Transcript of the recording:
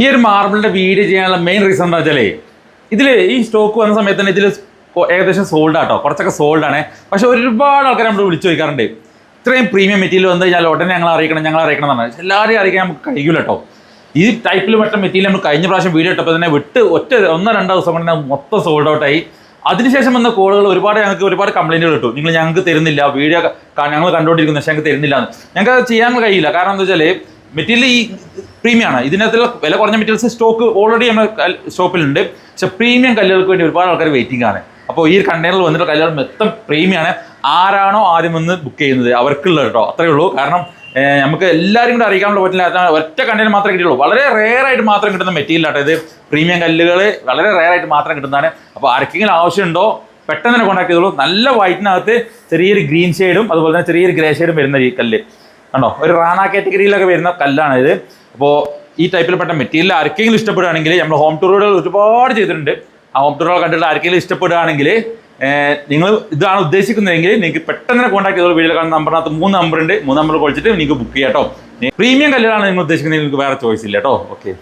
ഈ ഒരു മാർബിളിന്റെ വീഡിയോ ചെയ്യാനുള്ള മെയിൻ റീസൺ എന്താ വെച്ചാൽ ഇതിൽ ഈ സ്റ്റോക്ക് വന്ന സമയത്ത് തന്നെ ഇതിൽ ഏകദേശം സോൾഡ് ആട്ടോ. കുറച്ചൊക്കെ സോൾഡ് ആണ്. പക്ഷെ ഒരുപാട് ആൾക്കാർ നമ്മൾ വിളിച്ചു ചോദിക്കാറുണ്ട്. ഇത്രയും പ്രീമിയം മെറ്റീരിയൽ വന്നു കഴിഞ്ഞാൽ ഉടനെ ഞങ്ങൾ അറിയിക്കണം ഞങ്ങൾ അറിയിക്കണം എന്നാണ്. എല്ലാവരെയും അറിയിക്കാൻ നമുക്ക് കഴിയില്ല കേട്ടോ ഈ ടൈപ്പിൽ മറ്റ മെറ്റീരിയൽ നമ്മൾ കഴിഞ്ഞ പ്രാവശ്യം വീഡിയോ ഇട്ടപ്പോൾ തന്നെ വിട്ട് ഒറ്റ ഒന്നോ രണ്ടോ ദിവസം കൊണ്ട് മൊത്തം സോൾഡ് ഔട്ടായി അതിനുശേഷം വന്ന കോളുകൾ ഒരുപാട് ഞങ്ങൾക്ക് ഒരുപാട് കംപ്ലൈന്റുകൾ കിട്ടും. നിങ്ങൾ ഞങ്ങൾക്ക് തരുന്നില്ല വീഡിയോ ഞങ്ങൾ കണ്ടുകൊണ്ടിരിക്കുന്നു പക്ഷേ ഞങ്ങൾക്ക് തരുന്നില്ല എന്ന്. ഞങ്ങൾക്ക് അത് ചെയ്യാൻ കഴിയില്ല. കാരണം എന്താ വെച്ചാൽ മെറ്റീരിയൽ ഈ പ്രീമിയം ആണ്. ഇതിനകത്തുള്ള വില കുറഞ്ഞ മെറ്റീരിയൽസ് സ്റ്റോക്ക് ഓൾറെഡി നമ്മുടെ സ്റ്റോപ്പിലുണ്ട് പക്ഷെ പ്രീമിയം കല്ലുകൾക്ക് വേണ്ടി ഒരുപാട് ആൾക്കാർ വെയിറ്റിംഗ് ആണ്. അപ്പോൾ ഈ കണ്ടെയ്നറിൽ വന്നിട്ട് കല്ലുകൾ മൊത്തം പ്രീമിയമാണ് ആരാണോ ആദ്യം വന്ന് ബുക്ക് ചെയ്യുന്നത്? അവർക്കുള്ള കേട്ടോ അത്രയേ ഉള്ളൂ. കാരണം നമുക്ക് എല്ലാവരും കൂടെ അറിയിക്കാൻ പറ്റില്ല. ഒറ്റ കണ്ടെയ്നർ മാത്രമേ കിട്ടിയുള്ളൂ. വളരെ റെയർ ആയിട്ട് മാത്രം കിട്ടുന്ന മെറ്റീരിയൽ ആട്ടോ ഇത്. പ്രീമിയം കല്ലുകൾ വളരെ റെയർ ആയിട്ട് മാത്രം കിട്ടുന്നതാണ്. അപ്പോൾ ആർക്കെങ്കിലും ആവശ്യമുണ്ടോ പെട്ടെന്ന് തന്നെ കോൺടാക്ട് ചെയ്തോളൂ. നല്ല വൈറ്റിനകത്ത് ചെറിയൊരു ഗ്രീൻ ഷെയ്ഡും അതുപോലെ തന്നെ ചെറിയൊരു ഗ്രേ ഷെയ്ഡും വരുന്ന ഈ കല്ല്. കണ്ടോ? ഒരു റാണ കാറ്റഗറിയിലൊക്കെ വരുന്ന കല്ലാണ് ഇത്. അപ്പോൾ ഈ ടൈപ്പിൽപ്പെട്ട മെറ്റീരിയൽ ആർക്കെങ്കിലും ഇഷ്ടപ്പെടുകയാണെങ്കിൽ നമ്മൾ ഹോം ടൂറുകൾ ഒരുപാട് ചെയ്തിട്ടുണ്ട്. ആ ഹോം ടൂറുകൾ കണ്ടിട്ട് ആർക്കെങ്കിലും ഇഷ്ടപ്പെടുകയാണെങ്കിൽ നിങ്ങൾ ഇതാണ് ഉദ്ദേശിക്കുന്നതെങ്കിൽ നിങ്ങൾക്ക് പെട്ടെന്ന് കോൺടാക്ട് ചെയ്തോളൂ. വീട്ടിൽ കാണുന്ന നമ്പറിനകത്ത് മൂന്ന് നമ്പർ ഉണ്ട്. മൂന്ന് നമ്പർ വിളിച്ചിട്ട് നിങ്ങൾക്ക് ബുക്ക് ചെയ്യാം കേട്ടോ. പ്രീമിയം കല്ലുകളാണ് നിങ്ങൾ ഉദ്ദേശിക്കുന്നതെങ്കിൽ നിങ്ങൾക്ക് വേറെ ചോയ്സ് ഇല്ല കേട്ടോ. ഓക്കെ